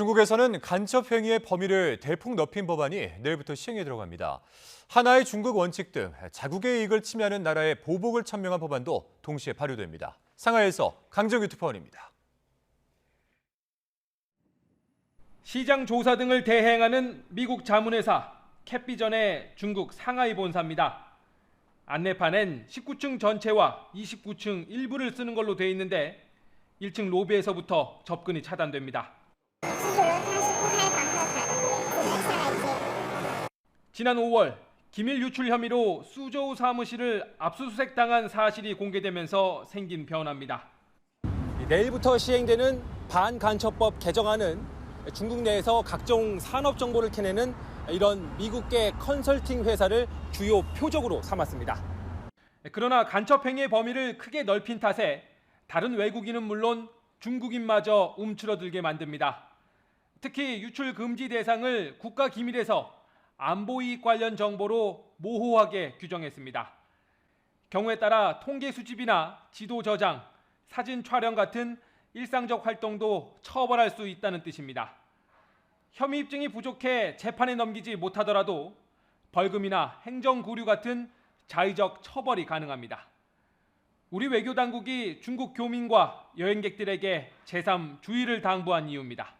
중국에서는 간첩 행위의 범위를 대폭 넓힌 법안이 내일부터 시행에 들어갑니다. 하나의 중국 원칙 등 자국의 이익을 침해하는 나라의 보복을 천명한 법안도 동시에 발효됩니다. 상하이에서 강정규 특파원입니다. 시장 조사 등을 대행하는 미국 자문회사 캡비전의 중국 상하이 본사입니다. 안내판엔 19층 전체와 29층 일부를 쓰는 걸로 돼 있는데 1층 로비에서부터 접근이 차단됩니다. 지난 5월 기밀 유출 혐의로 수저우 사무실을 압수수색 당한 사실이 공개되면서 생긴 변화입니다. 내일부터 시행되는 반간첩법 개정안은 중국 내에서 각종 산업 정보를 캐내는 이런 미국계 컨설팅 회사를 주요 표적으로 삼았습니다. 그러나 간첩 행위의 범위를 크게 넓힌 탓에 다른 외국인은 물론 중국인마저 움츠러들게 만듭니다. 특히 유출 금지 대상을 국가 기밀에서 안보 이익 관련 정보로 모호하게 규정했습니다. 경우에 따라 통계 수집이나 지도 저장, 사진 촬영 같은 일상적 활동도 처벌할 수 있다는 뜻입니다. 혐의 입증이 부족해 재판에 넘기지 못하더라도 벌금이나 행정 구류 같은 자의적 처벌이 가능합니다. 우리 외교 당국이 중국 교민과 여행객들에게 제3 주의를 당부한 이유입니다.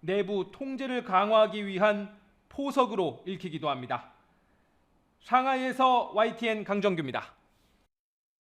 내부 통제를 강화하기 위한 포석으로 읽히기도 합니다. 상하이에서 YTN 강정규입니다.